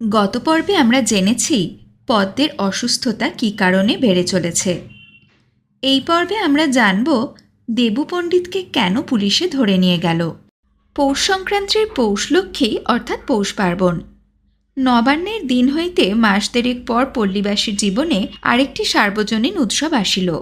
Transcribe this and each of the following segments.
গত পর্বে আমরা জেনেছি পদ্মের অসুস্থতা কী কারণে বেড়ে চলেছে। এই পর্বে আমরা জানব দেবু পণ্ডিতকে কেন পুলিশে ধরে নিয়ে গেল। পৌষ সংক্রান্তির পৌষলক্ষ্মী অর্থাৎ পৌষ পার্বণ। নবান্নের দিন হইতে মাস দেড়েক পর পল্লীবাসীর জীবনে আরেকটি সার্বজনীন উৎসব আসিল।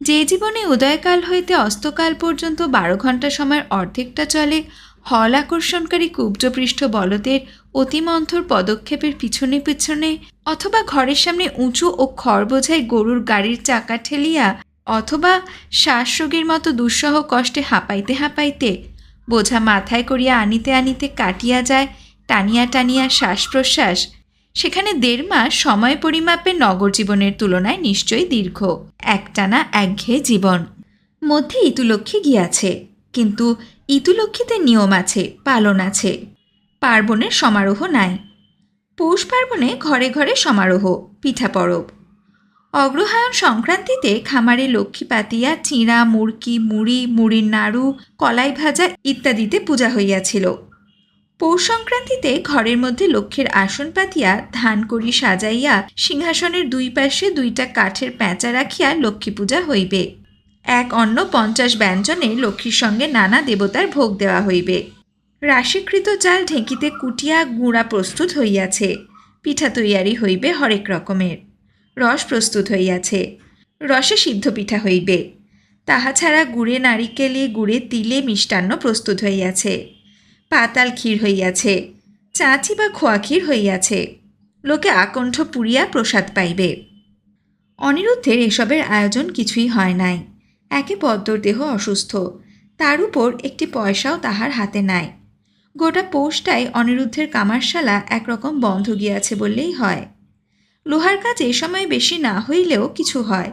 যে জীবনে উদয়কাল হইতে অস্তকাল পর্যন্ত বারো ঘণ্টা সময়ের অর্ধেকটা চলে হল আকর্ষণকারী কুব্জপৃষ্ঠ বলদের অতিমন্থর পদক্ষেপের পিছনে পিছনে অথবা ঘরের সামনে উঁচু ও খড় বোঝাই গরুর গাড়ির চাকা ঠেলিয়া অথবা শ্বাসরোগের মতো দুঃসহ কষ্টে হাঁপাইতে হাঁপাইতে বোঝা মাথায় করিয়া আনিতে আনিতে কাটিয়া যায়, টানিয়া টানিয়া শ্বাস প্রশ্বাস সেখানে দেড় মাস সময় পরিমাপে নগর জীবনের তুলনায় নিশ্চয়ই দীর্ঘ। একটানা একঘেয়ে জীবন। মধ্যে ইতুলক্ষ্মী গিয়াছে। কিন্তু ইতুলক্ষ্মীতে নিয়ম আছে, পালন আছে। পার্বণের সমারোহ নাই। পৌষ পার্বণে ঘরে ঘরে সমারোহ, পিঠা পরব। অগ্রহায়ণ সংক্রান্তিতে খামারে লক্ষ্মী পাতিয়া, চিঁড়া, মুরকি, মুড়ি, মুড়ির নাড়ু, কলাই ভাজা ইত্যাদিতে পূজা হইয়াছিল। পৌষ সংক্রান্তিতে ঘরের মধ্যে লক্ষ্মীর আসন পাতিয়া ধান করি সাজাইয়া সিংহাসনের দুই পাশে দুইটা কাঠের প্যাঁচা রাখিয়া লক্ষ্মী পূজা হইবে। এক অন্য পঞ্চাশ ব্যঞ্জনে লক্ষ্মীর সঙ্গে নানা দেবতার ভোগ দেওয়া হইবে। রাশিকৃত চাল ঢেঁকিতে কুটিয়া গুঁড়া প্রস্তুত হইয়াছে। পিঠা তৈয়ারি হইবে হরেক রকমের। রস প্রস্তুত হইয়াছে। রসে সিদ্ধ পিঠা হইবে। তাহা ছাড়া গুড়ে নারিকেলে, গুড়ে তিলে মিষ্টান্ন প্রস্তুত হইয়াছে। পাতাল ক্ষীর হইয়াছে। চাঁচি বা খোয়া ক্ষীর হইয়াছে। লোকে আকণ্ঠ পুড়িয়া প্রসাদ পাইবে। অনিরুদ্ধের এসবের আয়োজন কিছুই হয় নাই। একে পদ্মর দেহ অসুস্থ। তার উপর একটি পয়সাও তাহার হাতে নাই। গোটা পোষটাই অনিরুদ্ধের কামারশালা একরকম বন্ধ গিয়াছে বললেই হয়। লোহার কাজ এ সময় বেশি না হইলেও কিছু হয়।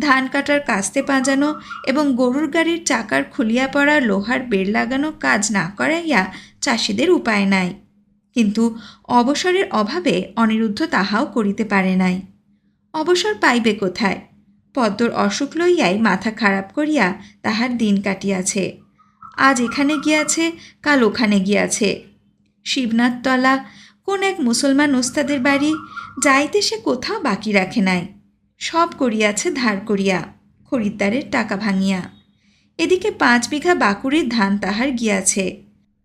ধান কাটার কাস্তে পাঁজানো এবং গরুর গাড়ির চাকার খুলিয়া পড়া লোহার বের লাগানো কাজ না করাইয়া চাষিদের উপায় নাই। কিন্তু অবসরের অভাবে অনিরুদ্ধ তাহাও করিতে পারে নাই। অবসর পাইবে কোথায়? পদ্মর অসুখ লইয়াই মাথা খারাপ করিয়া তাহার দিন কাটিয়াছে। আজ এখানে গিয়াছে, কাল ওখানে গিয়াছে। শিবনাথতলা কোন এক মুসলমান ওস্তাদের বাড়ি, যাইতে সে কোথাও বাকি রাখে নাই। সব করিয়াছে ধার করিয়া, খরিদ্দারের টাকা ভাঙিয়া। এদিকে পাঁচ বিঘা বাকুড়ির ধান তাহার গিয়াছে।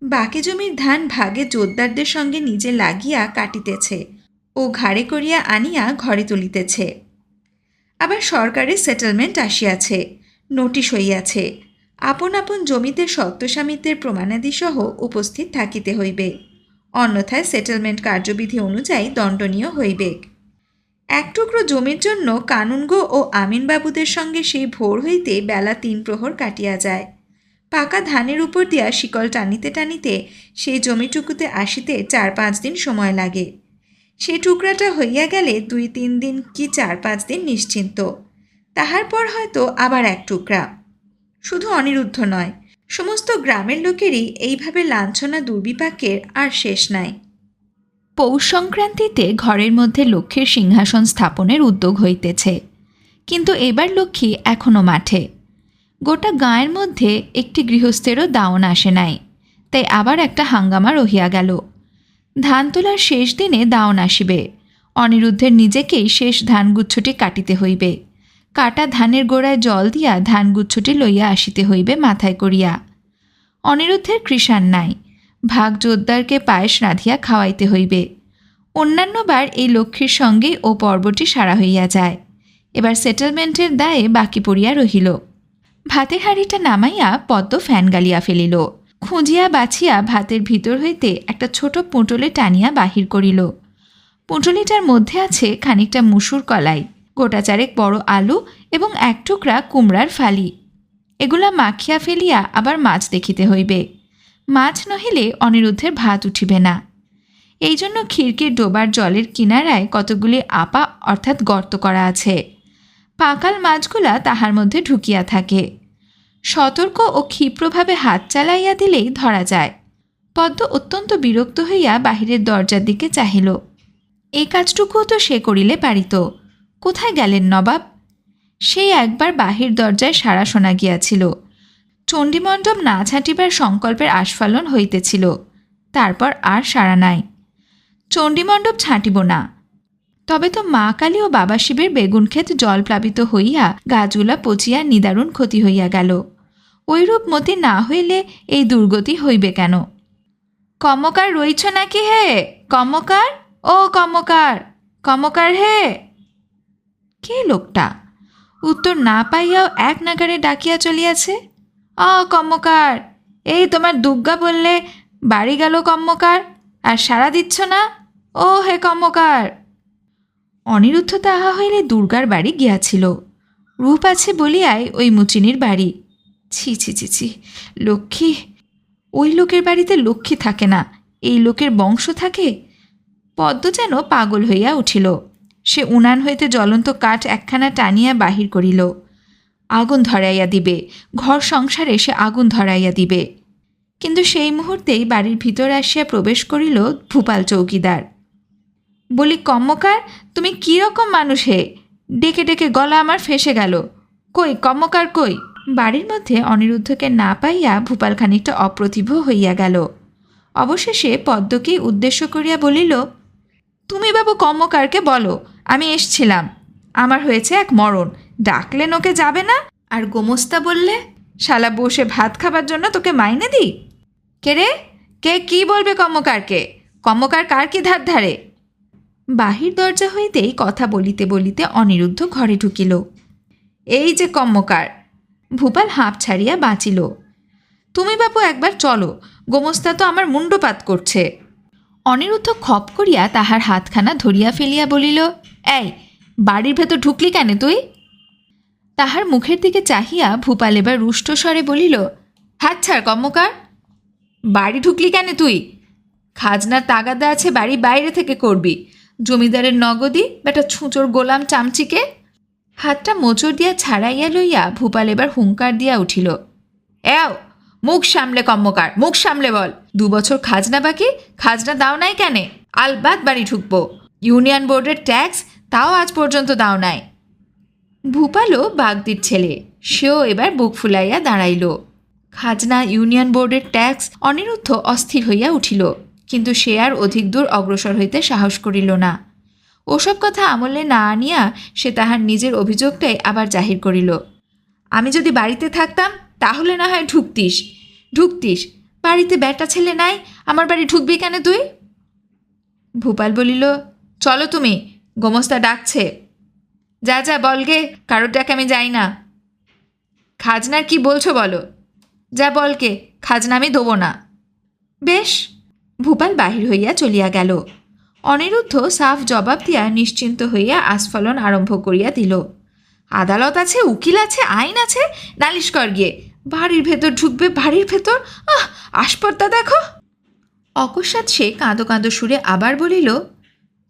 বাকি জমির ধান ভাগে জোরদারদের সঙ্গে নিজে লাগিয়া কাটিতেছে ও ঘাড়ে করিয়া আনিয়া ঘরে তুলিতেছে। আবার সরকারের সেটেলমেন্ট আসিয়াছে। নোটিশ হইয়াছে, আপন আপন জমিতে সত্ত্বস্বামিত্বের প্রমাণাদিসহ উপস্থিত থাকিতে হইবে। অন্যথায় সেটেলমেন্ট কার্যবিধি অনুযায়ী দণ্ডনীয় হইবে। এক টুকরো জমির জন্য কানুনগো ও আমিনবাবুদের সঙ্গে সেই ভোর হইতে বেলা তিন প্রহর কাটিয়া যায়। পাকা ধানের উপর দিয়া শিকল টানিতে টানিতে সেই জমিটুকুতে আসিতে চার পাঁচ দিন সময় লাগে। সে টুকরাটা হইয়া গেলে দুই তিন দিন কি চার পাঁচ দিন নিশ্চিন্ত। তাহার পর হয়তো আবার এক টুকরা। শুধু অনিরুদ্ধ নয়, সমস্ত গ্রামের লোকেরই এইভাবে লাঞ্ছনা দুর্বিপাকের আর শেষ নাই। পৌষ সংক্রান্তিতে ঘরের মধ্যে লক্ষ্মীর সিংহাসন স্থাপনের উদ্যোগ হইতেছে। কিন্তু এবার লক্ষ্মী এখনও মাঠে। গোটা গাঁয়ের মধ্যে একটি গৃহস্থেরও দাওন আসে নাই, তাই আবার একটা হাঙ্গামা রহিয়া গেল। ধান তোলার শেষ দিনে দাওন আসিবে। অনিরুদ্ধের নিজেকেই শেষ ধানগুচ্ছটি কাটিতে হইবে। কাটা ধানের গোড়ায় জল দিয়া ধানগুচ্ছটি লইয়া আসিতে হইবে মাথায় করিয়া। অনিরুদ্ধের কৃষাণ নাই। ভাগ জোদ্দারকে পায়েস রাঁধিয়া খাওয়াইতে হইবে। অন্যান্যবার এই লক্ষ্মীর সঙ্গেই ও পর্বটি সারা হইয়া যায়। এবার সেটেলমেন্টের দায়ে বাকি পড়িয়া রহিল। ভাতের হাঁড়িটা নামাইয়া পদ্ম ফ্যান গালিয়া ফেলিল। খুঁজিয়া বাছিয়া ভাতের ভিতর হইতে একটা ছোট পুঁটলে টানিয়া বাহির করিল। পুঁটলিটার মধ্যে আছে খানিকটা মুসুর কলাই, গোটা চারেক বড় আলু এবং এক টুকরা কুমড়ার ফালি। এগুলা মাখিয়া ফেলিয়া আবার মাছ দেখিতে হইবে। মাছ নহিলে অনিরুদ্ধের ভাত উঠিবে না। এই জন্য খিড়কির ডোবার জলের কিনারায় কতগুলি আপা অর্থাৎ গর্ত করা আছে। পাকাল মাছগুলা তাহার মধ্যে ঢুকিয়া থাকে। সতর্ক ও ক্ষিপ্রভাবে হাত চালাইয়া দিলেই ধরা যায়। পদ্ম অত্যন্ত বিরক্ত হইয়া বাহিরের দরজার দিকে চাহিল। এই কাজটুকুও তো সে করিলে পারিত। কোথায় গেলেন নবাব? সেই একবার বাহির দরজায় সাড়া শোনা গিয়াছিল। চণ্ডীমণ্ডপ না ছাঁটিবার সংকল্পের আস্ফালন হইতেছিল। তারপর আর সাড়া নাই। চণ্ডীমণ্ডপ ছাঁটিব না। তবে তো মা কালী ও বাবা শিবের বেগুন ক্ষেত জলপ্লাবিত হইয়া গাছগুলা পচিয়া নিদারুণ ক্ষতি হইয়া গেল। ওইরূপ মতি না হইলে এই দুর্গতি হইবে কেন? কম্মকার রইছ নাকি হে? কম্মকার ও কম্মকার কম্মকার হে? কে লোকটা? উত্তর না পাইয়াও এক নাগারে ডাকিয়া চলিয়াছে। অ কম্মকার এই তোমার দুর্গা বললে বাড়ি গেল কম্মকার আর সাড়া দিচ্ছ না? ও হে কম্মকার অনিরুদ্ধ তাহা হইলে দুর্গার বাড়ি গিয়াছিল। রূপ আছে বলিয়াই ওই মুচিনির বাড়ি। ছি ছি ছি ছি, লক্ষ্মী, ওই লোকের বাড়িতে লক্ষ্মী থাকে না, এই লোকের বংশ থাকে? পদ্ম যেন পাগল হইয়া উঠিল। সে উনান হইতে জ্বলন্ত কাঠ একখানা টানিয়া বাহির করিল। আগুন ধরাইয়া দিবে, ঘর সংসারে সে আগুন ধরাইয়া দিবে। কিন্তু সেই মুহূর্তেই বাড়ির ভিতর আসিয়া প্রবেশ করিল ভূপাল চৌকিদার। বলি, কম্মকার, তুমি কীরকম মানুষ হে? ডেকে ডেকে গলা আমার ফেসে গেল। কই, কম্মকার কই? বাড়ির মধ্যে অনিরুদ্ধকে না পাইয়া ভূপাল খানিকটা অপ্রতিভ হইয়া গেল। অবশেষে পদ্মকে উদ্দেশ্য করিয়া বলিল, তুমি বাবু কম্মকারকে বলো, আমি এসছিলাম। আমার হয়েছে এক মরণ। ডাকলে নোকে যাবে না? আর গোমস্তা বললে, শালা বসে ভাত খাবার জন্য তোকে মাইনে দিই? কে রে? কে কি বলবে কম্মকারকে? কম্মকার কার কি ধার ধারে? বাহির দরজা হইতেই কথা বলিতে বলিতে অনিরুদ্ধ ঘরে ঢুকিল। এই যে কম্মকার! ভূপাল হাঁপ ছাড়িয়া বাঁচিল। তুমি বাপু একবার চলো, গোমস্তা তো আমার মুন্ডপাত করছে। অনিরুদ্ধ খপ করিয়া তাহার হাতখানা ধরিয়া ফেলিয়া বলিল, এই, বাড়ির ভেতর ঢুকলি কেন তুই? তাহার মুখের দিকে চাহিয়া ভূপাল এবার রুষ্ট স্বরে বলিল, হাত ছাড় কম্মকার! বাড়ি ঢুকলি কেন তুই? খাজনার তাগাদা আছে বাড়ি বাইরে থেকে করবি। জমিদারের নগদি বেটা ছুঁচোর গোলাম চামচিকে হাতটা মোচড় দিয়া ছাড়াইয়া লইয়া ভূপাল এবার হুঙ্কার দিয়া উঠিল। এও, মুখ সামলে কম্মকার, মুখ সামলে বল। দু বছর খাজনা বাকি, খাজনা দাও নাই কেনে? আলবাদ বাড়ি ঢুকবো। ইউনিয়ন বোর্ডের ট্যাক্স তাও আজ পর্যন্ত দাও নাই। ভূপালও বাগদির ছেলে, সেও এবার বুক ফুলাইয়া দাঁড়াইল। খাজনা ইউনিয়ন বোর্ডের ট্যাক্স অনিরুদ্ধ অস্থির হইয়া উঠিল। কিন্তু সে আর অধিক দূর অগ্রসর হইতে সাহস করিল না। ওসব কথা আমলে না আনিয়া সে তাহার নিজের অভিযোগটাই আবার জাহির করিল। আমি যদি বাড়িতে থাকতাম, তাহলে না হয় ঢুকতিস। ঢুকতিস। বাড়িতে ব্যাটা ছেলে নাই, আমার বাড়ি ঢুকবি কেন তুই? ভূপাল বলিল, চলো তুমি, গোমস্তা ডাকছে। যা যা বলগে কারোর ডাকে আমি যাই না। খাজনার কি বলছো বলো? যা বলকে খাজনা আমি দেবো না। বেশ ভূপাল বাহির হইয়া চলিয়া গেল। অনিরুদ্ধ সাফ জবাব দিয়া নিশ্চিন্ত হইয়া আস্ফলন আরম্ভ করিয়া দিল। আদালত আছে, উকিল আছে, আইন আছে, নালিশ কর গিয়ে। বাড়ির ভেতর ঢুকবে, বাড়ির ভেতর? আহ, আসপর্দা দেখো। অকস্মাৎ সে কাঁদো কাঁদো সুরে আবার বলিল,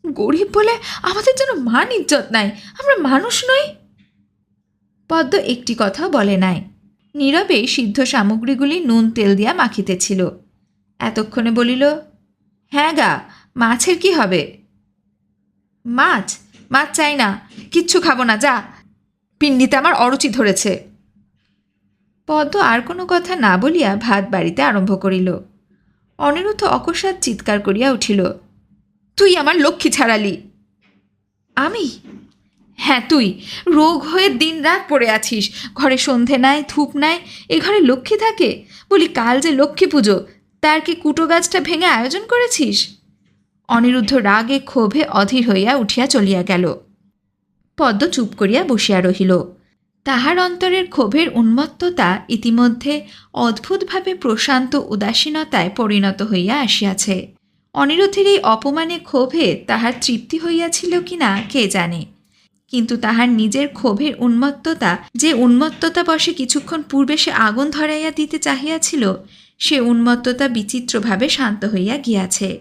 গরিব বলে আমাদের যেন মান ইজ্জত নাই, আমরা মানুষ নই। পদ্ম একটি কথাও বলে নাই। নীরবে সিদ্ধ সামগ্রীগুলি নুন, তেল দিয়া মাখিতেছিল। এতক্ষণে বলিল হ্যাঁ গা, মাছের কি হবে? মাছ? মাছ চাই না, কিচ্ছু খাব না, যা। পিণ্ডিতে আমার অরুচি ধরেছে। পদ্ম আর কোনো কথা না বলিয়া ভাত বাড়িতে আরম্ভ করিল। অনিরুদ্ধ অকস্মাৎ চিৎকার করিয়া উঠিল, তুই আমার লক্ষ্মী ছাড়ালি। আমি? হ্যাঁ তুই। রোগ হয়ে দিন রাত পড়ে আছিস। ঘরে সন্ধে নাই, ধূপ নাই, এ ঘরে লক্ষ্মী থাকে? বলি, কাল যে লক্ষ্মী পুজো তার কি কুটো গাছটা ভেঙে আয়োজন করেছিস? অনিরুদ্ধ রাগে ক্ষোভে অধীর হইয়া উঠিয়া চলিয়া গেল। পদ্ম চুপ করিয়া বসিয়া রহিল। তাহার অন্তরের ক্ষোভের উন্মত্ততা ইতিমধ্যে অদ্ভুতভাবে প্রশান্ত উদাসীনতায় পরিণত হইয়া আসিয়াছে। অনিরুদ্ধের এই অপমানে ক্ষোভে তাহার তৃপ্তি হইয়াছিল কিনা কে জানে? কিন্তু তাহার নিজের ক্ষোভের উন্মত্ততা যে উন্মত্ততা বসে কিছুক্ষণ পূর্বে সে আগুন ধরাইয়া দিতে চাহিয়াছিল সে উন্মত্ততা বিচিত্রভাবে শান্ত হইয়া গিয়াছে।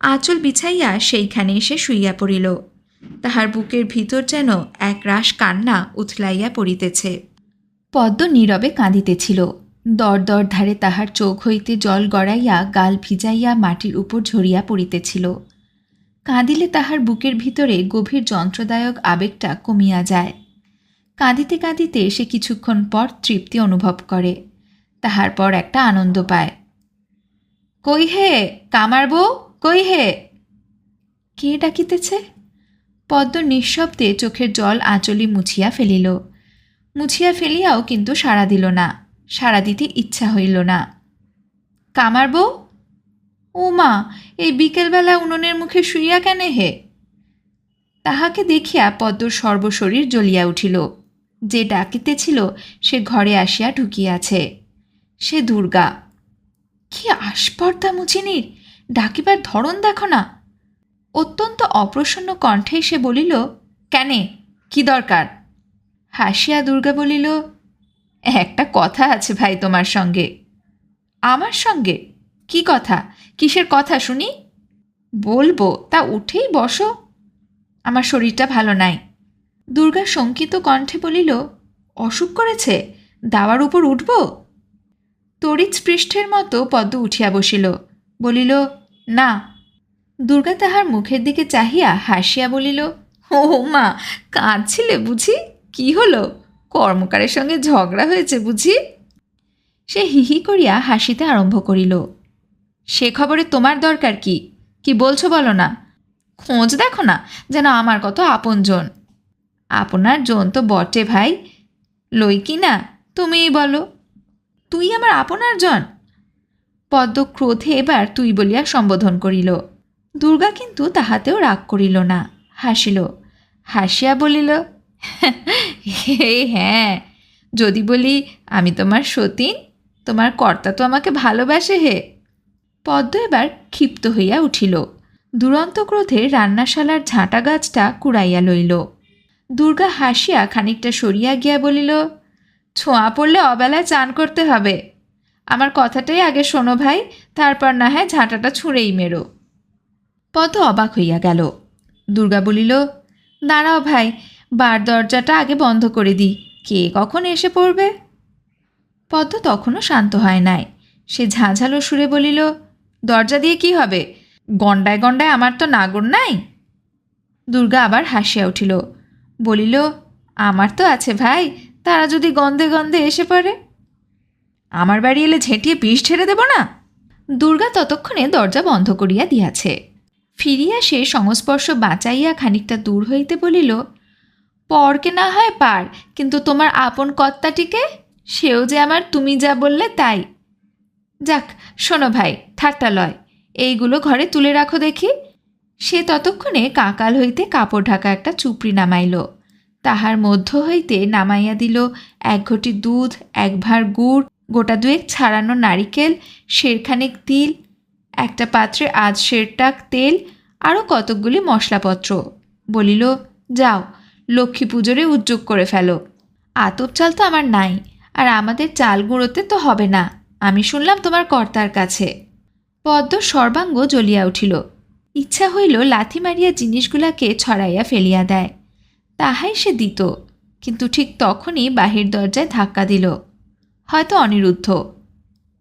আঁচল বিছাইয়া সেইখানে এসে শুইয়া পড়িল। তাহার বুকের ভিতর যেন এক রাস কান্না উথলাইয়া পড়িতেছে। পদ্ম নীরবে কাঁদিতেছিল। দর দর ধারে তাহার চোখ হইতে জল গড়াইয়া গাল ভিজাইয়া মাটির উপর ঝরিয়া পড়িতেছিল। কাঁদিলে তাহার বুকের ভিতরে গভীর যন্ত্রদায়ক আবেগটা কমিয়া যায়। কাঁদিতে কাঁদিতে সে কিছুক্ষণ পর তৃপ্তি অনুভব করে। তাহার পর একটা আনন্দ পায়। কই হে, কামার বউ? কই হে? কে ডাকিতেছে? পদ্ম নিঃশব্দে চোখের জল আঁচলি মুছিয়া ফেলিল। মুছিয়া ফেলিয়াও কিন্তু সাড়া দিল না, সাড়া দিতে ইচ্ছা হইল না। কামার বউ? ও মা, এই বিকেলবেলা উনুনের মুখে শুইয়া কেন হে? তাহাকে দেখিয়া পদ্মর সর্বশরীর জ্বলিয়া উঠিল। যে ডাকিতেছিল, সে ঘরে আসিয়া ঢুকিয়াছে। সে দুর্গা। কি আস্পর্ধা মুচিনির, ডাকিবার ধরন দেখো না। অত্যন্ত অপ্রসন্ন কণ্ঠে সে বলিল, কেনে, কি দরকার? হাসিয়া দুর্গা বলিল, একটা কথা আছে ভাই তোমার সঙ্গে। আমার সঙ্গে? কি কথা? কিসের কথা শুনি? বলব, তা উঠেই বসো। আমার শরীরটা ভালো নাই। দুর্গা শঙ্কিত কণ্ঠে বলিল, অসুখ করেছে? দাওয়ার উপর উঠব? তড়িৎ স্পৃষ্টের মতো পদ্ম উঠিয়া বসিল, বলিল, না। দুর্গা তাহার মুখের দিকে চাহিয়া হাসিয়া বলিল, ও মা, কাঁদছিলে বুঝি? কি হলো? কর্মকারের সঙ্গে ঝগড়া হয়েছে বুঝি? সে হিহি করিয়া হাসিতে আরম্ভ করিল, সে খবরে তোমার দরকার কি? কি বলছো বলো না? খোঁজ দেখো না, যেন আমার কত আপনজন। আপনার জন তো বটে ভাই, লই কি না, তুমিই বলো। তুই আমার আপনার জন। পদ্ম ক্রোধে এবার তুই বলিয়া সম্বোধন করিল। দুর্গা কিন্তু তাহাতেও রাগ করিল না, হাসিল। হাসিয়া বলিল, হে হ্যাঁ যদি বলি আমি তোমার সতীন, তোমার কর্তা তো আমাকে ভালোবাসে হে। পদ্ম এবার ক্ষিপ্ত হইয়া উঠিল। দুরন্ত ক্রোধে রান্নাশালার ঝাঁটা গাছটা কুড়াইয়া লইল। দুর্গা হাসিয়া খানিকটা সরিয়া গিয়া বলিল ছোঁয়া পড়লে অবেলায় চান করতে হবে। আমার কথাটাই আগে শোনো ভাই, তারপর না হয় ঝাঁটাটা ছুঁড়েই মেরো। পদ্ম অবাক হইয়া গেল। দুর্গা বলিল, দাঁড়াও ভাই, বার দরজাটা আগে বন্ধ করে দিই। কে কখন এসে পড়বে? পদ্ম তখনও শান্ত হয় নাই। সে ঝাঁঝালো সুরে বলিল, দরজা দিয়ে কি হবে? গন্ডায় গন্ডায় আমার তো নাগর নাই? দুর্গা আবার হাসিয়া উঠিল, বলিল, আমার তো আছে ভাই তারা যদি গন্ধে গন্ধে এসে পড়ে? আমার বাড়ি এলে ঝেঁটিয়ে পিস ছেড়ে দেব না? দুর্গা ততক্ষণে দরজা বন্ধ করিয়া দিয়াছে। ফিরিয়া সে সংস্পর্শ বাঁচাইয়া খানিকটা দূর হইতে বলিল পরকে না হয় পার কিন্তু তোমার আপন কর্তাটিকে? সেও যে আমার তুমি যা বললে তাই। যাক শোনো ভাই ঠাট্টা লয়। এইগুলো ঘরে তুলে রাখো দেখি। সে ততক্ষণে কাকাল হইতে কাপড় ঢাকা একটা চুপড়ি নামাইল। তাহার মধ্য হইতে নামাইয়া দিল, এক ঘটি দুধ, এক ভার গুড়, গোটা দুয়েক ছাড়ানো নারিকেল শেরখানেক তিল, একটা পাত্রে আজ শেরটাক তেল আরও কতকগুলি মশলাপত্র। বলিল, যাও, লক্ষ্মী পুজোরে উদ্যোগ করে ফেলো। আতপ চাল তো আমার নাই, আর আমাদের চাল গুঁড়োতে তো হবে না, আমি শুনলাম তোমার কর্তার কাছে। পদ্ম সর্বাঙ্গ জ্বলিয়া উঠিল। ইচ্ছা হইল লাথি মারিয়া জিনিসগুলাকে ছড়াইয়া ফেলিয়া দেয়। তাহাই সে দিত, কিন্তু ঠিক তখনই বাহির দরজায় ধাক্কা দিল। হয়তো অনিরুদ্ধ।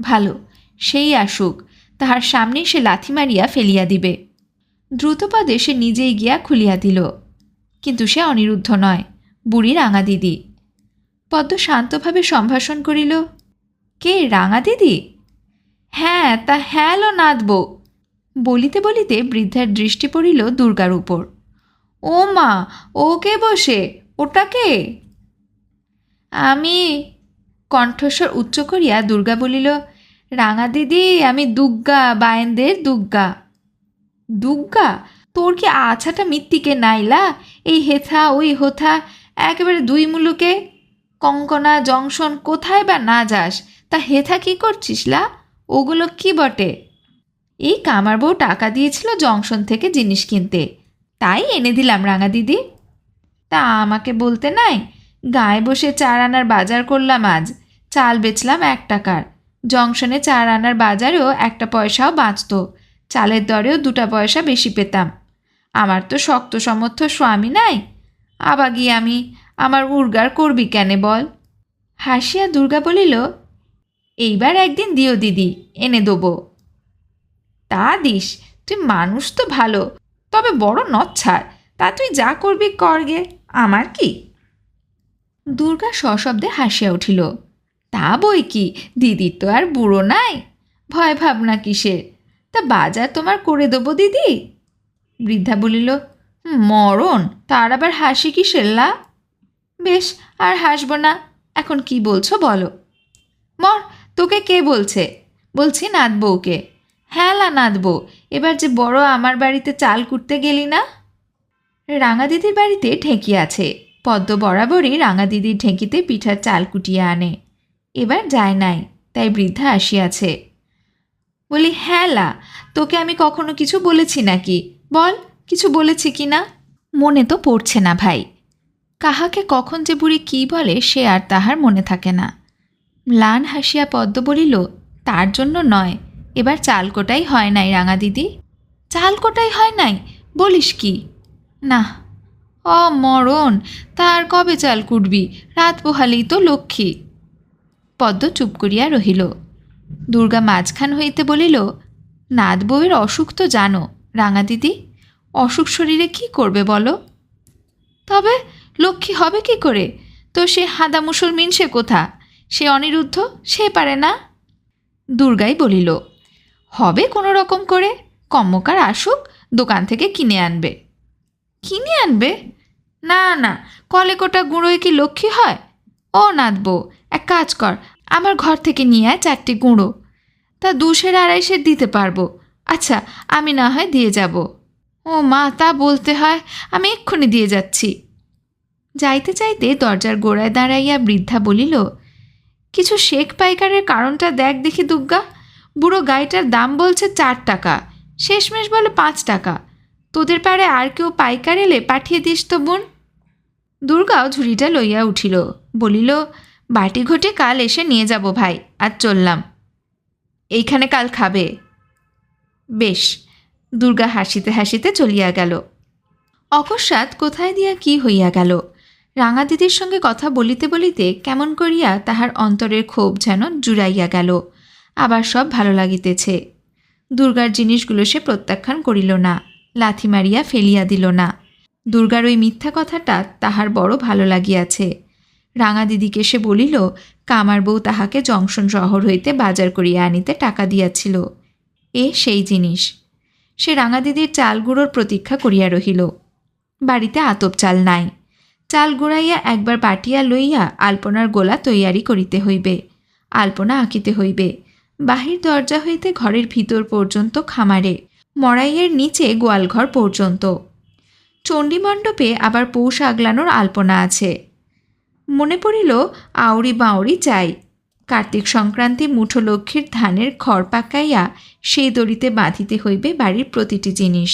ভালো, সেই আসুক, তাহার সামনেই সে লাথি মারিয়া ফেলিয়া দিবে। দ্রুতপদে সে নিজেই গিয়া খুলিয়া দিল। কিন্তু সে অনিরুদ্ধ নয়, বুড়ি রাঙা দিদি। পদ্ম শান্তভাবে সম্ভাষণ করিল, কে রাঙা দিদি? হ্যাঁ তা হ্যাঁ লো নাদব। বলিতে বলিতে বৃদ্ধার দৃষ্টি পড়িল দুর্গার উপর। ও মা ও কে বসে ওটা কে আমি কণ্ঠস্বর উচ্চ করিয়া দুর্গা বলিল, রাঙা দিদি, আমি দুগ্গা, বায়েনদের দুগ্গা। দুগ্গা? তোর কি আছাটা মিত্তিকে নাইলা? এই হেথা, ওই হোথা, একেবারে দুই মুলুকে? কঙ্কনা, জংশন, কোথায় বা না যাস, তা হেথা কি করছিস লা? ওগুলো কি বটে? এই কামার বউ টাকা দিয়েছিল জংশন থেকে জিনিস কিনতে। তাই এনে দিলাম রাঙা দিদি। তা আমাকে বলতে নাই? গায়ে বসে চার আনার বাজার করলাম আজ। চাল বেচলাম এক টাকার। জংশনে চার আনার বাজারেও একটা পয়সাও বাঁচতো। চালের দরেও দুটা পয়সা বেশি পেতাম। আমার তো শক্ত সমর্থ স্বামী নাই। আবা গিয়ে আমি আমার উর্গার করবি কেনে বল? হাসিয়া দুর্গা বলিল, এইবার একদিন দিও দিদি, এনে দেবো। তা দিস, তুই মানুষ তো ভালো। তবে বড় নচ্ছাড় তা তুই যা করবি করগে আমার কি? দুর্গা সশব্দে হাসিয়া উঠিল। তা বই কি দিদির তো আর বুড়ো নাই। ভয় ভাবনা কিসের? তা বাজার তোমার করে দেবো দিদি? বৃদ্ধা বলিল "হুম, মরণ তার আবার হাসি কি সেল্লা বেশ আর হাসবো না এখন কি বলছো বলো। মর তোকে কে বলছে? বলছি নাত বউকে হ্যাঁ লা নাত বউ এবার যে বড় আমার বাড়িতে চাল কুটতে গেলি না? রাঙা দিদির বাড়িতে ঢেঁকি আছে। পদ্ম বরাবরই রাঙা দিদির ঢেঁকিতে পিঠার চাল কুটিয়ে আনে। এবার যায় নাই, তাই বৃদ্ধা আসিয়াছে। বলি হ্যাঁ লা, তোকে আমি কখনো কিছু বলেছি নাকি? বল, কিছু বলেছি কি না? মনে তো পড়ছে না ভাই। কাহাকে কখন যে বুড়ি কী বলে সে আর তাহার মনে থাকে না। ম্লান হাসিয়া পদ্ম বলিল, তার জন্য নয় এবার চাল কোটাই হয় নাই, রাঙা দিদি। চাল কোটাই হয় নাই? বলিস কি? না অ মরণ তার কবে চাল কুটবি? রাত পোহালেই তো লক্ষ্মী। পদ্ম চুপ করিয়া রহিল। দুর্গা মাঝখান হইতে বলিল, নাদ বউয়ের অসুখ তো জানো, রাঙা দিদি। অসুখ শরীরে কি করবে বলো? তবে লক্ষ্মী হবে কি করে? তো সে হাদা মুসলমিন সে কোথা? সে অনিরুদ্ধ, সে পারে না? দুর্গাই বলিল হবে কোনো রকম করে? কম্মকার আসুক, দোকান থেকে কিনে আনবে। কিনে আনবে? না না, কলে কোটা গুঁড়োয় কি লক্ষ্মী হয়? ও নাদবো এক কাজ কর, আমার ঘর থেকে নিয়ে আয় চারটি গুঁড়ো। তা দুশের আড়াইশের দিতে পারব। আচ্ছা আমি না হয় দিয়ে যাব। ও মা, তা বলতে হয়, আমি এক্ষুনি দিয়ে যাচ্ছি। যাইতে চাইতে দরজার গোড়ায় দাঁড়াইয়া বৃদ্ধা বলিল, কিছু শেখ পাইকারের কারণটা দেখ দেখি দুর্গা বুড়ো গাইটার দাম বলছে চার টাকা। শেষমেশ বলে পাঁচ টাকা। তোদের পাড়ে আর কেউ পাইকার এলে পাঠিয়ে দিস তো বোন। দুর্গাও ঝুড়িটা লইয়া উঠিল। বলিল, বাটি ঘটে কাল এসে নিয়ে যাব ভাই আর চললাম। এইখানে কাল খাবে। বেশ, দুর্গা হাসিতে হাসিতে চলিয়া গেল। অকস্মাৎ কোথায় দিয়া কি হইয়া গেল? রাঙা দিদির সঙ্গে কথা বলিতে বলিতে কেমন করিয়া তাহার অন্তরের ক্ষোভ যেন জুড়াইয়া গেল। আবার সব ভালো লাগিতেছে। দুর্গার জিনিসগুলো সে প্রত্যাখ্যান করিল না, লাথি মারিয়া ফেলিয়া দিল না। দুর্গার ওই মিথ্যা কথাটা তাহার বড় ভালো লাগিয়াছে। রাঙা দিদিকে সে বলিল, কামার বউ তাহাকে জংশন শহর হইতে বাজার করিয়া আনিতে টাকা দিয়াছিল। এ সেই জিনিস। সে রাঙা দিদির চাল গুঁড়োর প্রতীক্ষা করিয়া রহিল। বাড়িতে আতপ চাল নাই। চাল গুড়াইয়া একবার বাটিয়া লইয়া আলপনার গোলা তৈয়ারি করিতে হইবে। আলপনা আঁকিতে হইবে। বাহির দরজা হইতে ঘরের ভিতর পর্যন্ত খামারে, মড়াইয়ের নিচে গোয়ালঘর পর্যন্ত। চণ্ডীমণ্ডপে আবার পৌষ আগলানোর আলপনা আছে। মনে পড়িল আউরি বাউরি চাই কার্তিক সংক্রান্তি মুঠো লক্ষ্মীর ধানের খড় পাকাইয়া সেই দড়িতে বাঁধিতে হইবে বাড়ির প্রতিটি জিনিস।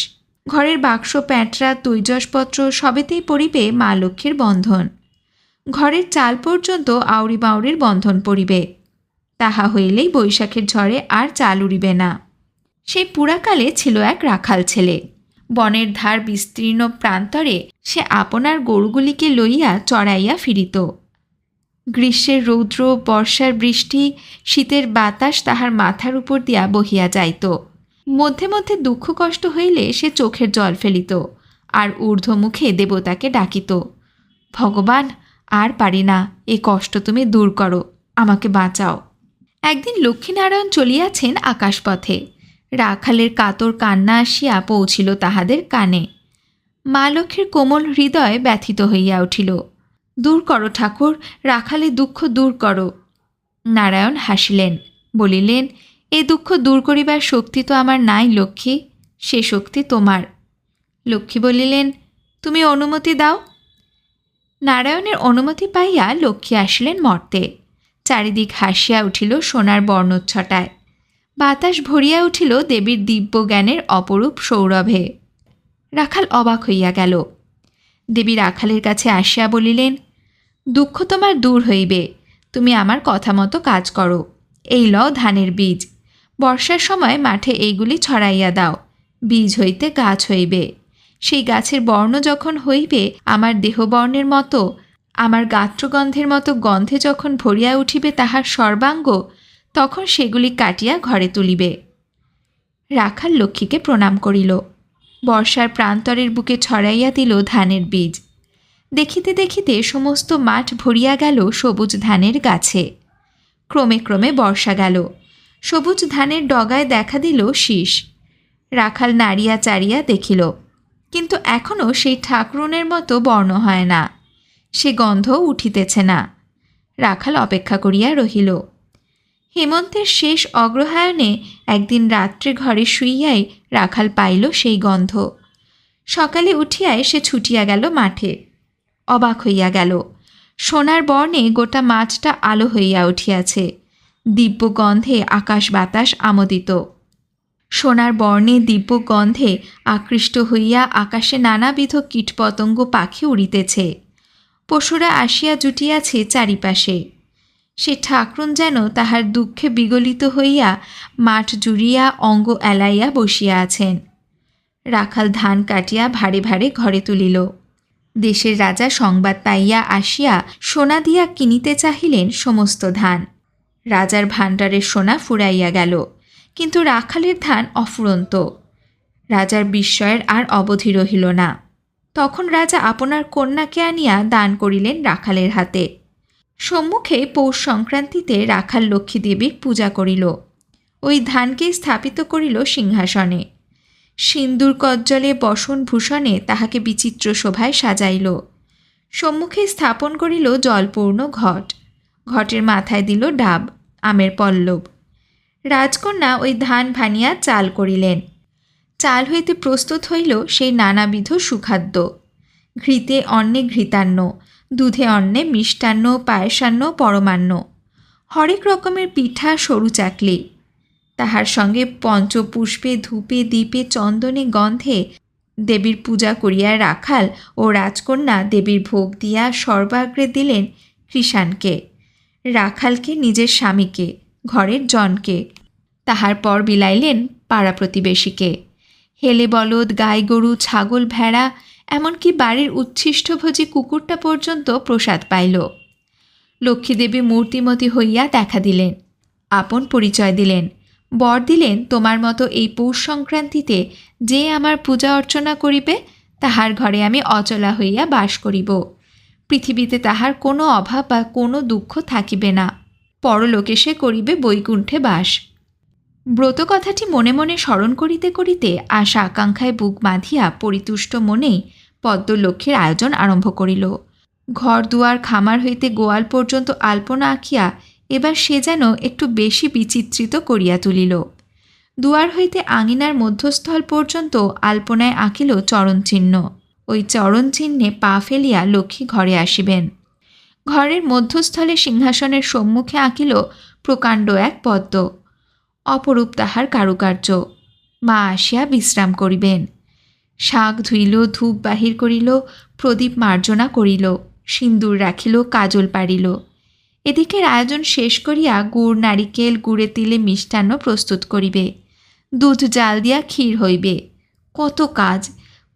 ঘরের বাক্স, প্যাঁটরা, তৈজসপত্র সবেতেই পড়িবে মা লক্ষ্মীর বন্ধন। ঘরের চাল পর্যন্ত আউরি বাউরির বন্ধন পড়িবে। তাহা হইলেই বৈশাখের ঝড়ে আর চাল উড়িবে না। সেই পুরাকালে ছিল এক রাখাল ছেলে। বনের ধার বিস্তীর্ণ প্রান্তরে সে আপনার গরুগুলিকে লইয়া চড়াইয়া ফিরিত। গ্রীষ্মের রৌদ্র, বর্ষার বৃষ্টি, শীতের বাতাস তাহার মাথার উপর দিয়া বহিয়া যাইত। মধ্যে মধ্যে দুঃখ কষ্ট হইলে সে চোখের জল ফেলিত আর ঊর্ধ্বমুখে দেবতাকে ডাকিত, ভগবান, আর পারি না, এ কষ্ট তুমি দূর করো, আমাকে বাঁচাও। একদিন লক্ষ্মীনারায়ণ চলিয়াছেন আকাশপথে। রাখালের কাতর কান্না আসিয়া পৌঁছিল তাহাদের কানে। মা লক্ষ্মীর কোমল হৃদয় ব্যথিত হইয়া উঠিল। দূর করো ঠাকুর, রাখালে দুঃখ দূর করো। নারায়ণ হাসিলেন, বলিলেন, এ দুঃখ দূর করিবার শক্তি তো আমার নাই লক্ষ্মী, সে শক্তি তোমার। লক্ষ্মী বলিলেন, তুমি অনুমতি দাও। নারায়ণের অনুমতি পাইয়া লক্ষ্মী আসিলেন মর্তে। চারিদিক হাসিয়া উঠিল সোনার বর্ণচ্ছটায়। বাতাস ভরিয়া উঠিল দেবীর দিব্য জ্ঞানের অপরূপ সৌরভে। রাখাল অবাক হইয়া গেল। দেবী রাখালের কাছে আসিয়া বলিলেন, দুঃখ তোমার দূর হইবে, তুমি আমার কথা মতো কাজ করো। এই লও ধানের বীজ। বর্ষার সময় মাঠে এইগুলি ছড়াইয়া দাও। বীজ হইতে গাছ হইবে। সেই গাছের বর্ণ যখন হইবে, আমার দেহবর্ণের মতো আমার গাত্রগন্ধের মতো গন্ধে যখন ভরিয়া উঠিবে তাহার সর্বাঙ্গ, তখন সেগুলি কাটিয়া ঘরে তুলিবে। রাখাল লক্ষ্মীকে প্রণাম করিল। বর্ষার প্রান্তরের বুকে ছড়াইয়া দিল ধানের বীজ। দেখিতে দেখিতে সমস্ত মাঠ ভরিয়া গেল সবুজ ধানের গাছে। ক্রমে ক্রমে বর্ষা গেল। সবুজ ধানের ডগায় দেখা দিল শীষ। রাখাল নাড়িয়া চাড়িয়া দেখিল, কিন্তু এখনও সেই ঠাকুরনের মতো বর্ণ হয় না। সে গন্ধ উঠিতেছে না। রাখাল অপেক্ষা করিয়া রহিল। হেমন্তের শেষ অগ্রহায়ণে একদিন রাত্রে ঘরে শুইয়াই রাখাল পাইল সেই গন্ধ। সকালে উঠিয়ায় সে ছুটিয়া গেল মাঠে। অবাক হইয়া গেল। সোনার বর্ণে গোটা মাছটা আলো হইয়া উঠিয়াছে। দিব্য গন্ধে আকাশ বাতাস আমোদিত। সোনার বর্ণে দিব্য গন্ধে আকৃষ্ট হইয়া আকাশে নানাবিধ কীটপতঙ্গ পাখি উড়িতেছে। পশুরা আসিয়া জুটিয়াছে চারিপাশে। সে ঠাকরুন যেন তাহার দুঃখে বিগলিত হইয়া মাঠ জুড়িয়া অঙ্গ এলাইয়া বসিয়া আছেন। রাখাল ধান কাটিয়া ভারে ভারে ঘরে তুলিল। দেশের রাজা সংবাদ পাইয়া আসিয়া সোনা দিয়া কিনিতে চাহিলেন সমস্ত ধান। রাজার ভাণ্ডারের সোনা ফুরাইয়া গেল, কিন্তু রাখালের ধান অফুরন্ত। রাজার বিস্ময়ের আর অবধি রহিল না। তখন রাজা আপনার কন্যাকে আনিয়া দান করিলেন রাখালের হাতে। সম্মুখে পৌষ সংক্রান্তিতে রাখাল লক্ষ্মী দেবীর পূজা করিল। ওই ধানকে স্থাপিত করিল সিংহাসনে। সিন্দুর কজ্জলে বসন ভূষণে তাহাকে বিচিত্র শোভায় সাজাইল। সম্মুখে স্থাপন করিল জলপূর্ণ ঘট। ঘটের মাথায় দিল ডাব, আমের পল্লব। রাজকন্যা ওই ধান ভানিয়া চাল করিলেন। চাল হইতে প্রস্তুত হইল সেই নানাবিধ সুখাদ্য। ঘৃতে অন্নে ঘৃতান্ন, দুধে অন্নে মিষ্টান্ন, পায়সান্ন, পরমান্ন। হরেক রকমের পিঠা, সরু চাকলি। তাহার সঙ্গে পঞ্চপুষ্পে, ধূপে দ্বীপে চন্দনে গন্ধে দেবীর পূজা করিয়া রাখাল ও রাজকন্যা দেবীর ভোগ দিয়া সর্বাগ্রে দিলেন কৃষাণকে। রাখালকে, নিজের স্বামীকে, ঘরের জনকে। তাহার পর বিলাইলেন পাড়া প্রতিবেশীকে। হেলে বলদ, গাই গরু, ছাগল, ভেড়া, এমনকি বাড়ির উচ্ছিষ্টভোজী কুকুরটা পর্যন্ত প্রসাদ পাইল। লক্ষ্মীদেবী মূর্তিমতী হইয়া দেখা দিলেন, আপন পরিচয় দিলেন। বর দিলেন, তোমার মতো এই পৌষ সংক্রান্তিতে যে আমার পূজা অর্চনা করিবে, তাহার ঘরে আমি অচলা হইয়া বাস করিব। পৃথিবীতে তাহার কোনো অভাব বা কোনো দুঃখ থাকিবে না। পরলোকে সে করিবে বৈকুণ্ঠে বাস। ব্রত কথাটি মনে মনে স্মরণ করিতে করিতে আশা আকাঙ্ক্ষায় বুক বাঁধিয়া পরিতুষ্ট মনেই পদ্মলক্ষ্মীর আয়োজন আরম্ভ করিল। ঘর দুয়ার খামার হইতে গোয়াল পর্যন্ত আলপনা আঁকিয়া এবার সে যেন একটু বেশি বিচিত্রিত করিয়া তুলিল। দুয়ার হইতে আঙিনার মধ্যস্থল পর্যন্ত আলপনায় আঁকিল চরণচিহ্ন ওই চরণচিহ্নে পা ফেলিয়া লক্ষ্মী ঘরে আসিবেন। ঘরের মধ্যস্থলে সিংহাসনের সম্মুখে আঁকিল প্রকাণ্ড এক পদ্ম। অপরূপ তাহার কারুকার্য। মা আসিয়া বিশ্রাম করিবেন। শাক ধুইল, ধূপ বাহির করিল, প্রদীপ মার্জনা করিল, সিন্দুর রাখিল, কাজল পারিল এদিকের আয়োজন শেষ করিয়া গুড়, নারিকেল গুড়ে তিলে মিষ্টান্ন প্রস্তুত করিবে। দুধ জাল দিয়া ক্ষীর হইবে। কত কাজ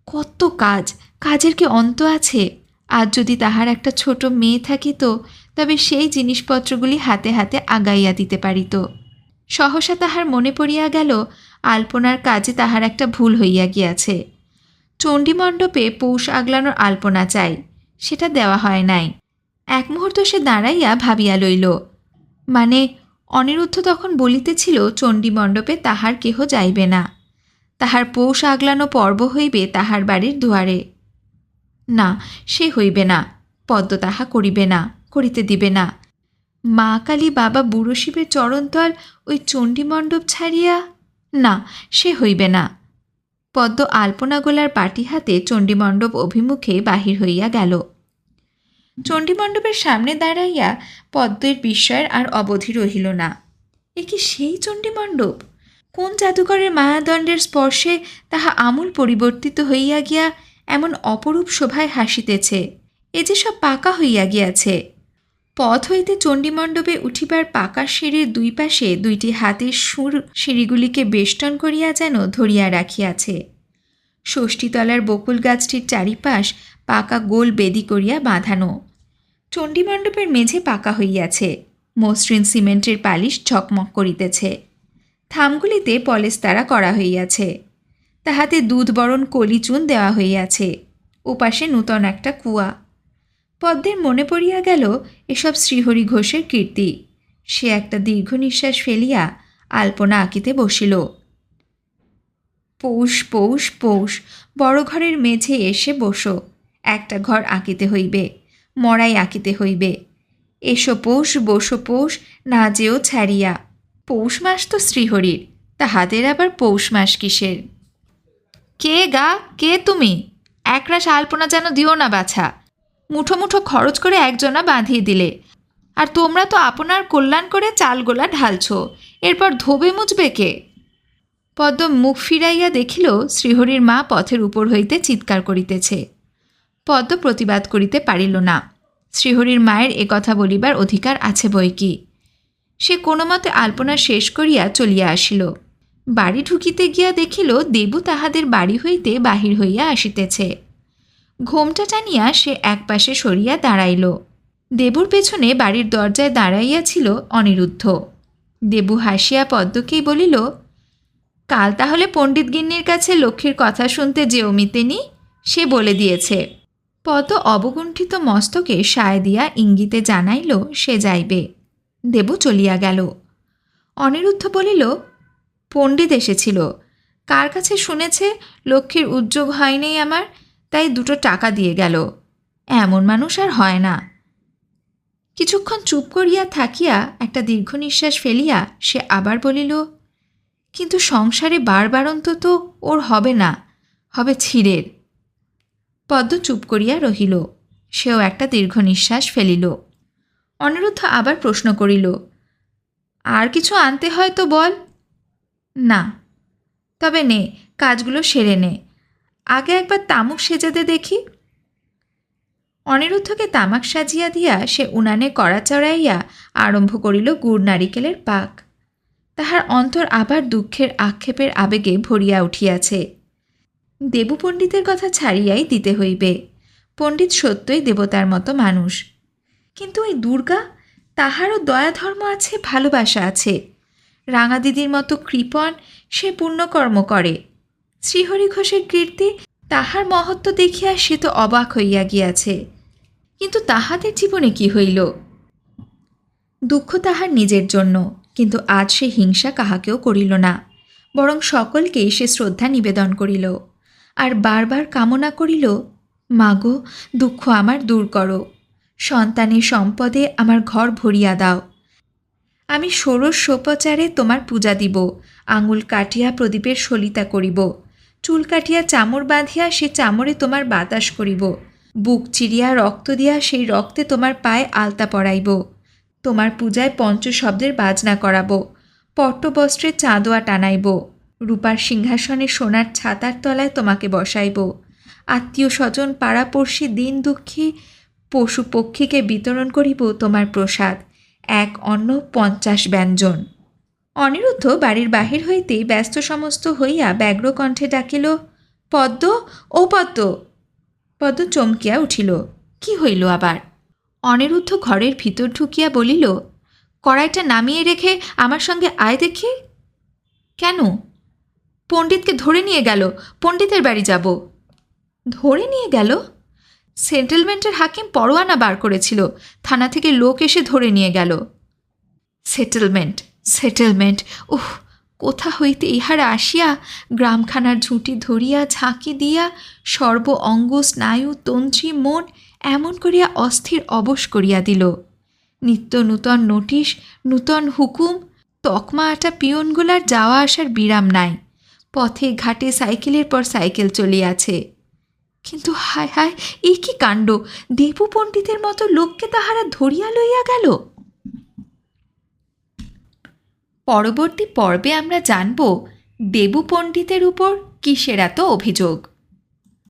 কত কাজ, কাজের কি অন্ত আছে? আজ যদি তাহার একটা ছোট মেয়ে থাকিত, তবে সেই জিনিসপত্রগুলি হাতে হাতে আগাইয়া দিতে পারিত। সহসা তাহার মনে পড়িয়া গেল, আলপনার কাজে তাহার একটা ভুল হইয়া গিয়াছে। চণ্ডীমণ্ডপে পৌষ আগলানোর আলপনা চাই, সেটা দেওয়া হয় নাই। এক মুহূর্ত সে দাঁড়াইয়া ভাবিয়া লইল। মানে অনিরুদ্ধ তখন বলিতেছিল, চণ্ডীমণ্ডপে তাহার কেহ যাইবে না। তাহার পৌষ আগলানো পর্ব হইবে তাহার বাড়ির দুয়ারে। না, সে হইবে না, পদ্ম তাহা করিবে না, করিতে দিবে না মা কালী বাবা বুড়ো শিবের চরণতল ওই চণ্ডীমণ্ডপ ছাড়িয়া না, সে হইবে না। পদ্ম আলপনাগোলার পাটি হাতে চণ্ডীমণ্ডপ অভিমুখে বাহির হইয়া গেল। চণ্ডীমণ্ডপের সামনে দাঁড়াইয়া পদ্মের বিস্ময়ের আর অবধি রহিল না। এ কি সেই চণ্ডীমণ্ডপ? কোন জাদুকরের মায়াদণ্ডের স্পর্শে তাহা আমূল পরিবর্তিত হইয়া গিয়া এমন অপরূপ শোভায় হাসিতেছে। এ যে সব পাকা হইয়া গিয়াছে। পথ হইতে চণ্ডীমণ্ডপে উঠিবার পাকা সিঁড়ির দুই পাশে দুইটি হাতের সুর সিঁড়িগুলিকে বেষ্টন করিয়া যেন ধরিয়া রাখিয়াছে। ষষ্ঠীতলার বকুল গাছটির চারিপাশ পাকা গোল বেদি করিয়া বাঁধানো। চণ্ডীমণ্ডপের মেঝে পাকা হইয়াছে। মসৃণ সিমেন্টের পালিশ ঝকমক করিতেছে। থামগুলিতে পলেস্তারা করা হইয়াছে। তাহাতে দুধবরণ কলিচুন দেওয়া হইয়াছে। ওপাশে নূতন একটা কুয়া। পদ্মের মনে পড়িয়া গেল এসব শ্রীহরি ঘোষের কীর্তি। সে একটা দীর্ঘ নিঃশ্বাস ফেলিয়া আলপনা আঁকিতে বসিল। পৌষ পৌষ পৌষ, বড় ঘরের মেঝে এসে বসো, একটা ঘর আঁকিতে হইবে, মড়াই আঁকিতে হইবে। এসো পৌষ, বসো পৌষ, না যেও ছাড়িয়া। পৌষ মাস তো শ্রীহরির তাহাদের আবার পৌষ মাস কিসের? কে গা, কে তুমি? একরাশ আলপনা যেন দিও না বাছা। মুঠো মুঠো খরচ করে একজনা বাঁধিয়ে দিলে। আর তোমরা তো আপনার কল্যাণ করে চালগোলা ঢালছ। এরপর ধোবে মুজবে কে? পদ্ম মুখ ফিরাইয়া দেখিল, শ্রীহরির মা পথের উপর হইতে চিৎকার করিতেছে। পদ্ম প্রতিবাদ করিতে পারিল না। শ্রীহরির মায়ের এ কথা বলিবার অধিকার আছে বই কি? সে কোনো মতে আলপনা শেষ করিয়া চলিয়া আসিল। বাড়ি ঢুকিতে গিয়া দেখিল, দেবু তাহাদের বাড়ি হইতে বাহির হইয়া আসিতেছে। ঘোমটা টানিয়া সে একপাশে সরিয়া দাঁড়াইল। দেবুর পেছনে বাড়ির দরজায় দাঁড়াইয়াছিল অনিরুদ্ধ। দেবু হাসিয়া পদ্মকেই বলিল, কাল তাহলে পণ্ডিত গিন্নির কাছে লক্ষ্মীর কথা শুনতে যে অমিতেনি সে বলে দিয়েছে। পদ্ম অবগুণ্ঠিত মস্তকে সায় দিয়া ইঙ্গিতে জানাইল, সে যাইবে। দেবু চলিয়া গেল। অনিরুদ্ধ বলিল, পণ্ডিত এসেছিল। কার কাছে শুনেছে? লক্ষ্মীর উদ্যোগ হয়নি আমার। তাই দুটো টাকা দিয়ে গেল। এমন মানুষ আর হয় না। কিছুক্ষণ চুপ করিয়া থাকিয়া একটা দীর্ঘ নিঃশ্বাস ফেলিয়া সে আবার বলিল, কিন্তু সংসারে বারবারন্ত তো ওর হবে না, হবে ছিঁড়ের। পদ্ম চুপ করিয়া রহিল। সেও একটা দীর্ঘ নিঃশ্বাস ফেলিল। অনিরুদ্ধ আবার প্রশ্ন করিল, আর কিছু আনতে হয় তো বল? না, তবে নে, কাজগুলো সেরে নে। আগে একবার তামুক সেজাতে দেখি। অনিরুদ্ধকে তামাক সাজিয়া দিয়া সে উনানে কড়া চড়াইয়া আরম্ভ করিল গুড় নারিকেলের পাক। তাহার অন্তর আবার দুঃখের আক্ষেপের আবেগে ভরিয়া উঠিয়াছে। দেবু পণ্ডিতের কথা ছাড়িয়াই দিতে হইবে। পণ্ডিত সত্যই দেবতার মতো মানুষ। কিন্তু ওই দুর্গা, তাহারও দয়াধর্ম আছে, ভালোবাসা আছে। রাঙা দিদির মতো কৃপণ সে পুণ্যকর্ম করে। শ্রীহরি ঘোষের কীর্তি তাহার মহত্ব দেখিয়া সে তো অবাক হইয়া গিয়াছে। কিন্তু তাহাদের জীবনে কি হইল? দুঃখ তাহার নিজের জন্য, কিন্তু আজ সে হিংসা কাহাকেও করিল না, বরং সকলকেই সে শ্রদ্ধা নিবেদন করিল। আর বারবার কামনা করিল, মাগো, দুঃখ আমার দূর করো, সন্তানের সম্পদে আমার ঘর ভরিয়া দাও। আমি ষোড়শ সোপচারে তোমার পূজা দিব, আঙুল কাটিয়া প্রদীপের সলিতা করিব চুল কাটিয়া চামর বাঁধিয়া সে চামরে তোমার বাতাস করিব। বুক চিরিয়া রক্ত দিয়া সেই রক্তে তোমার পায়ে আলতা পরাইব। তোমার পূজায় পঞ্চশব্দের বাজনা করাব। পট্টবস্ত্রে চাঁদোয়া টানাইব। রূপার সিংহাসনে সোনার ছাতার তলায় তোমাকে বসাইব। আত্মীয় স্বজন পাড়াপড়শি দিন দুঃখী পশু পক্ষীকে বিতরণ করিব তোমার প্রসাদ। এক অন্ন পঞ্চাশ ব্যঞ্জন। অনিরুদ্ধ বাড়ির বাহির হইতেই ব্যস্ত সমস্ত হইয়া ব্যগ্র কণ্ঠে ডাকিল, পদ্ম, ও পদ্ম! পদ্ম চমকিয়া উঠিল, কি হইল আবার? অনিরুদ্ধ ঘরের ভিতর ঢুকিয়া বলিল, কড়াইটা নামিয়ে রেখে আমার সঙ্গে আয় দেখি? কেন? পণ্ডিতকে ধরে নিয়ে গেল, পণ্ডিতের বাড়ি যাব। ধরে নিয়ে গেল? সেটেলমেন্টের হাকিম পরোয়ানা বার করেছিল, থানা থেকে লোক এসে ধরে নিয়ে গেল। সেটেলমেন্ট? সেটেলমেন্ট উহ, কোথা হইতে ইহারা আসিয়া গ্রামখানার ঝুঁটি ধরিয়া, ঝাঁকি দিয়া, সর্ব অঙ্গ, স্নায়ু, তন্ত্রী, মন এমন করিয়া অস্থির অবশ করিয়া দিল। নিত্য নূতন নোটিশ, নূতন হুকুম, তকমা আটা পিয়নগুলার যাওয়া আসার বিরাম নাই। পথে ঘাটে সাইকেলের পর সাইকেল চলিয়াছে। কিন্তু হায় হায়, এ কি কাণ্ড? দেবু পণ্ডিতের মতো লোককে তাহারা ধরিয়া লইয়া গেল? পরবর্তী পর্বে আমরা জানব দেবু পণ্ডিতের উপর কিসের এত অভিযোগ।